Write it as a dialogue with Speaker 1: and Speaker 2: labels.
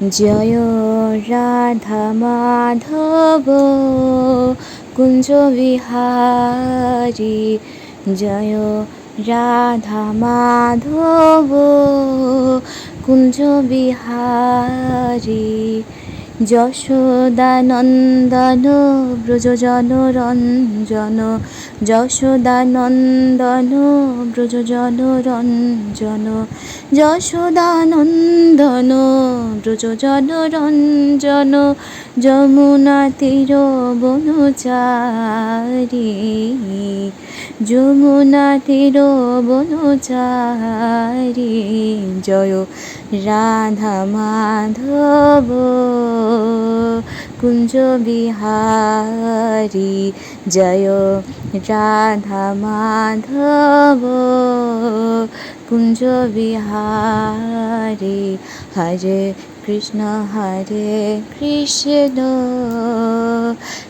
Speaker 1: জয় রাধা মাধব কুঞ্জ বিহারী। জয় রাধা মাধব কুঞ্জ বিহারী। যশোদানন্দন ব্রজজন রঞ্জন যশোদানন্দন ব্রজজন রঞ্জন যশোদানন্দন ব্রজজন রঞ্জন যমুনা তীর বনচারী। যমুনা তীর বনচারী জয় রাধা মাধব, কুঞ্জ বিহারী, জয় রাধা মাধব, কুঞ্জ বিহারী, হরে কৃষ্ণ হরে কৃষ্ণ